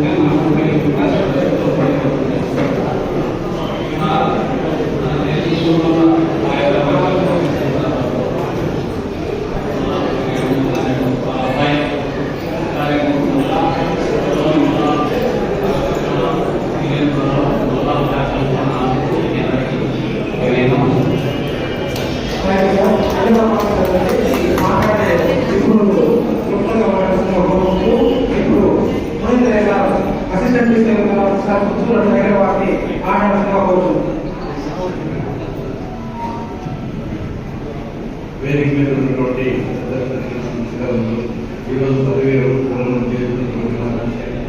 Thank you. ఒకసారి కూర్చున్నట్లయితే వారిని మాట్లాడాల్సిందిగా కోరుతున్నాను వేదిక మీద ఉన్నటువంటి ఈరోజు పదవి చేస్తున్నటువంటి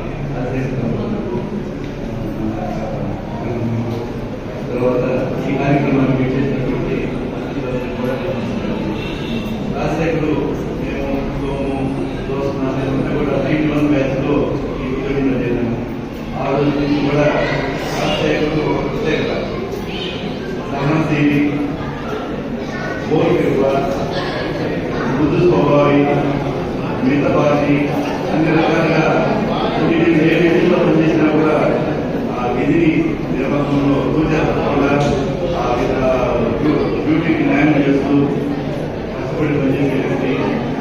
సహనశీలి ఓర్పు మృదు స్వభావి మితభాషి అన్ని రకాలుగా వీటిని ఏ విధంగా పనిచేసినా కూడా ఆ విధిని నిర్వహణలో పూజాత్మకంగా ఆ విధ డ్యూటీకి న్యాయం చేస్తూ కష్టపడి పనిచేసేటువంటి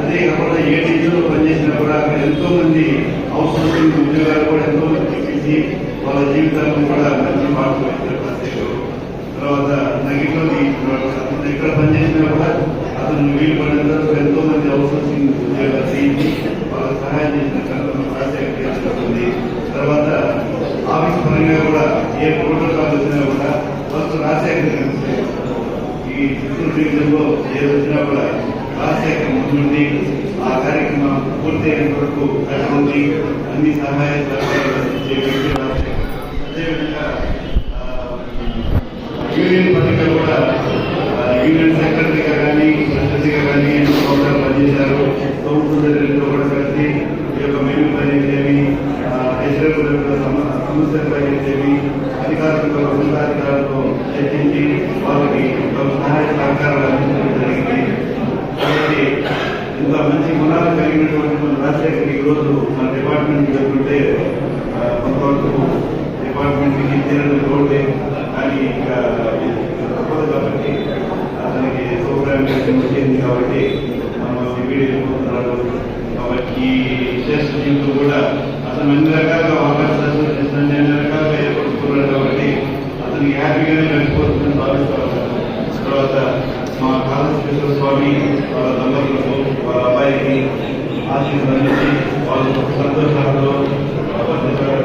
అదే కాకుండా ఏ డివిజన్లో పనిచేసినా కూడా అక్కడ ఎంతో మంది అవసరం ఉద్యోగాలు కూడా ఎంతో మంది వాళ్ళ జీవితాలను కూడా మంచి మార్పు అతను ఎక్కడ పనిచేసినా కూడా అతను వీలు పడినంత ఎంతో మంది అవుట్సోర్సింగ్ ఉద్యోగాలు చేయించి వాళ్ళకి సహాయం చేసిన కనుక తర్వాత ఆఫీస్ పరంగా కూడా ఏ ప్రోటోకాల్ వచ్చినా కూడా ఫస్ట్ రాజశేఖర్ ఈ చిత్తూరు డివిజన్లో ఏ వచ్చినా కూడా రాజశేఖర్ ముందుండి ఆ కార్యక్రమం పూర్తయినంత వరకు కట్టుకుంది అన్ని సహాయ సహకారాలు వ్యక్తి కానీ ప్రెసిడెంట్గా కానీ ఎన్నో సంవత్సరాలు పనిచేశారు సౌకర్యంతో కూడా కలిసి ఈ యొక్క మెను పనిచేసేవి హెచ్చరికల సమస్యలు పనిచేసేవి అధికారులతో ఉన్నతాధికారులతో చర్చించి వాళ్ళకి తమ సహాయ సహకారాలు అందించడం జరిగింది కాబట్టి ఇంత మంచి గుణాలు కలిగినటువంటి మన రాజశేఖర్ ఈ రోజు మన డిపార్ట్మెంట్ స్వామి వాళ్ళ దంపతులకు వాళ్ళ అబ్బాయికి ఆశీర్వదించి వాళ్ళు సంతోషాలతో వర్తించడం